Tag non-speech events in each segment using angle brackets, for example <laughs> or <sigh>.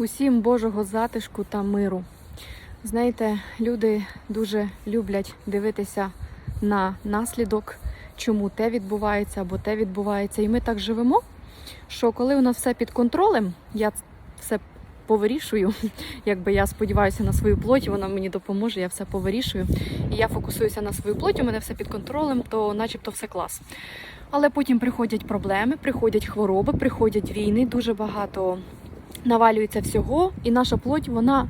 Усім Божого затишку та миру. Знаєте, люди дуже люблять дивитися на наслідок, чому те відбувається або те відбувається. І ми так живемо, що коли у нас все під контролем, я все повирішую. <laughs> Якби я сподіваюся на свою плоть, вона мені допоможе, я все повирішую. І я фокусуюся на свою плоть, у мене все під контролем, то начебто все клас. Але потім приходять проблеми, приходять хвороби, приходять війни, дуже багато навалюється всього, і наша плоть вона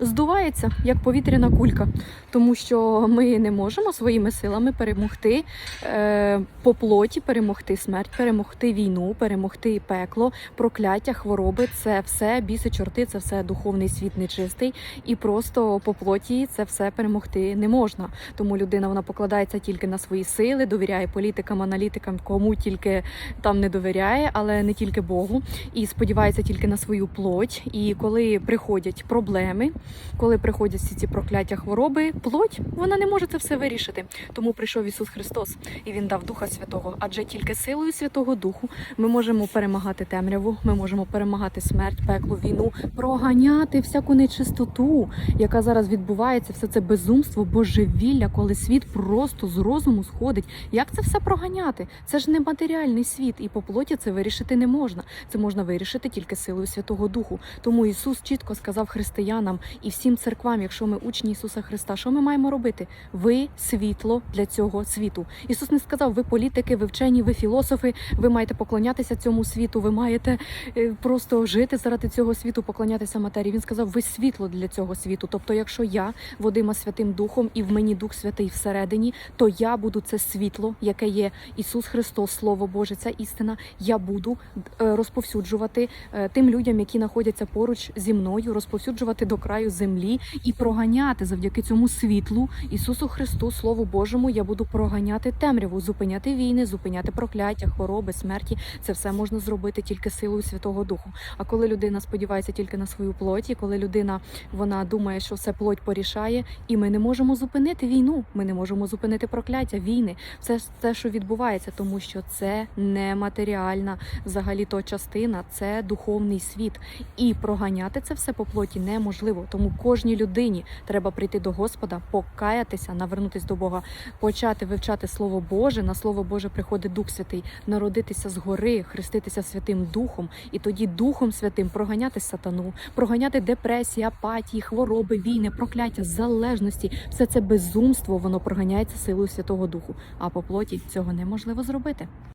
здувається як повітряна кулька, тому що ми не можемо своїми силами перемогти е, по плоті, перемогти смерть, перемогти війну, перемогти пекло, прокляття, хвороби. Це все біси, чорти, це все духовний світ нечистий, і просто по плоті це все перемогти не можна. Тому людина вона покладається тільки на свої сили, довіряє політикам, аналітикам, кому тільки там не довіряє, але не тільки Богу, і сподівається тільки на свою плоть. І коли приходять проблеми, коли приходять всі ці прокляття хвороби, плоть вона не може це все вирішити. Тому прийшов Ісус Христос і Він дав Духа Святого. Адже тільки силою Святого Духу ми можемо перемагати темряву, ми можемо перемагати смерть, пекло, війну, проганяти всяку нечистоту, яка зараз відбувається, все це безумство, божевілля, коли світ просто з розуму сходить. Як це все проганяти? Це ж не матеріальний світ, і по плоті це вирішити не можна. Це можна вирішити тільки силою Святого Духу. Тому Ісус чітко сказав християнам і всім церквам, якщо ми учні Ісуса Христа, що ми маємо робити? Ви світло для цього світу. Ісус не сказав, ви політики, ви вчені, ви філософи, ви маєте поклонятися цьому світу, ви маєте е, просто жити заради цього світу, поклонятися матерії. Він сказав, ви світло для цього світу. Тобто, якщо я водима Святим Духом і в мені Дух Святий всередині, то я буду це світло, яке є Ісус Христос, Слово Боже, ця істина. Я буду е, розповсюджувати е, тим людям, які знаходяться поруч зі мною, розповсюджувати до краю землі і проганяти завдяки цьому світлу Ісусу Христу, Слову Божому. Я буду проганяти темряву, зупиняти війни, зупиняти прокляття, хвороби, смерті. Це все можна зробити тільки силою Святого Духу. А коли людина сподівається тільки на свою плоті, коли людина вона думає, що все плоть порішає, і ми не можемо зупинити війну, ми не можемо зупинити прокляття, війни, все те, що відбувається, тому що це не матеріальна взагалі то частина, це духовний світ. І проганяти це все по плоті неможливо. Тому кожній людині треба прийти до Господа, покаятися, навернутися до Бога, почати вивчати Слово Боже. На Слово Боже приходить Дух Святий, народитися згори, хреститися Святим Духом, і тоді Духом Святим проганяти сатану, проганяти депресії, апатії, хвороби, війни, прокляття, залежності. Все це безумство, воно проганяється силою Святого Духу. А по плоті цього неможливо зробити.